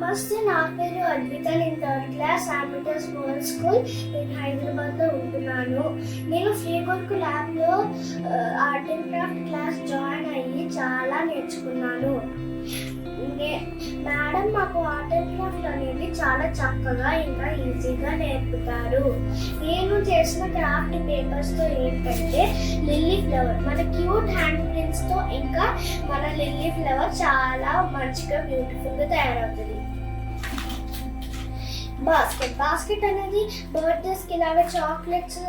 నమస్తే నా పేరు అద్విత. నేను third class ambitious girls school నేను హైదరాబాద్లో ఉంటున్నాను. నేను ఫ్రీ వర్క్ ల్యాబ్లో art and craft class join అయ్యి చాలా నేర్చుకున్నాను. నే- మేడం మాకు ఆర్ట్ చాలా చక్కగా ఇంకా ఈజీగా నేర్పుతారు. నేను చేసిన క్రాఫ్ట్ పేపర్స్తో ఏంటంటే లిల్లీ ఫ్లవర్. మన క్యూట్ హ్యాండ్ ప్రింట్స్తో ఇంకా మన లిల్లీ ఫ్లవర్ చాలా మంచిగా బ్యూటిఫుల్గా తయారవుతుంది. బాస్కెట్. బాస్కెట్ అనేది బర్త్డేస్కి ఇలాగే చాక్లెట్స్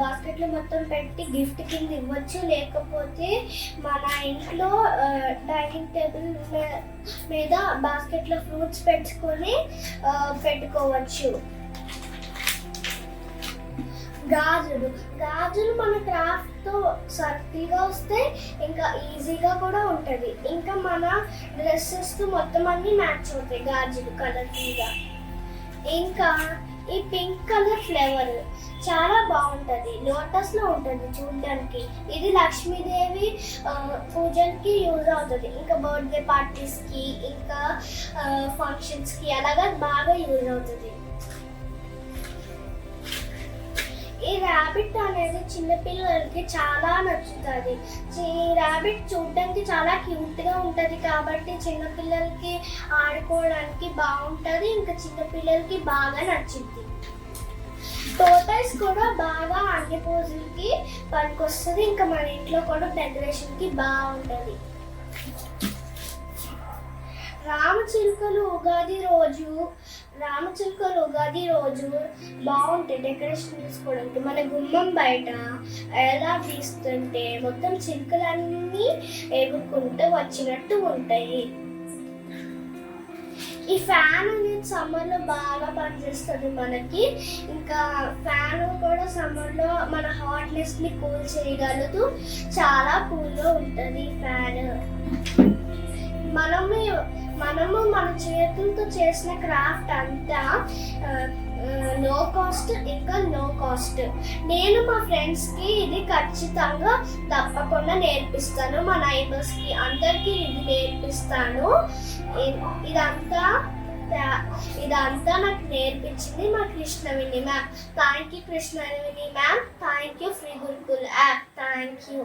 బాస్కెట్లో మొత్తం పెట్టి గిఫ్ట్ కింద ఇవ్వచ్చు. లేకపోతే మన ఇంట్లో డైనింగ్ టేబుల్ మీద బాస్కెట్లో ఫ్రూట్స్ పెట్టుకొని పెట్టుకోవచ్చు. గాజులు. గాజులు మన క్రాఫ్ట్తో సర్కిల్గా వస్తే ఇంకా ఈజీగా కూడా ఉంటుంది. ఇంకా మన డ్రెస్సెస్తో మొత్తం అన్నీ మ్యాచ్ అవుతాయి గాజులు కలర్ఫుల్గా ఇంకా ఈ పింక్ కలర్ ఫ్లేవర్ చాలా బాగుంటుంది. లోటస్లో ఉంటుంది చూడడానికి. ఇది లక్ష్మీదేవి పూజకి యూజ్ అవుతుంది. ఇంకా బర్త్డే పార్టీస్కి ఇంకా ఫంక్షన్స్కి అలాగా బాగా యూజ్ అవుతుంది. ర్యాబిట్ అనేది చిన్నపిల్లలకి చాలా నచ్చుతుంది. ఈ ర్యాబిట్ చూడడానికి చాలా క్యూట్గా ఉంటుంది కాబట్టి చిన్నపిల్లలకి ఆడుకోవడానికి బాగుంటుంది ఇంకా చిన్నపిల్లలకి బాగా నచ్చింది టోటల్స్ కూడా బాగా అన్ని పూజలకి పనికొస్తుంది ఇంకా మన ఇంట్లో కూడా డెకరేషన్కి బాగుంటుంది. రామచిలుకలు ఉగాది రోజు రామచిలుకలు ఉగాది రోజు బాగుంటాయి డెకరేషన్ చేసుకోవడానికి మన గుమ్మం బయట ఎలా తీస్తుంటే మొత్తం చిలుకలన్నీ ఎగురుకుంటూ వచ్చినట్టు ఉంటాయి. ఈ ఫ్యాన్ అనేది సమ్మర్లో బాగా పనిచేస్తుంది మనకి. ఇంకా ఫ్యాన్ కూడా సమ్మర్లో మన హాట్నెస్ని కూల్ చేయగలదు. చాలా కూల్గా ఉంటుంది ఈ ఫ్యాన్. మనమే మనము మన చేతులతో చేసిన క్రాఫ్ట్ అంతా లో కాస్ట్ ఇంకా నో కాస్ట్ నేను మా ఫ్రెండ్స్కి ఇది ఖచ్చితంగా తప్పకుండా నేర్పిస్తాను. మా నైబర్స్కి అందరికీ ఇది నేర్పిస్తాను. ఇదంతా ఇదంతా నాకు నేర్పించింది మా Krishnavini ma'am thank you Krishnavini ma'am thank you free Gurukul app thank you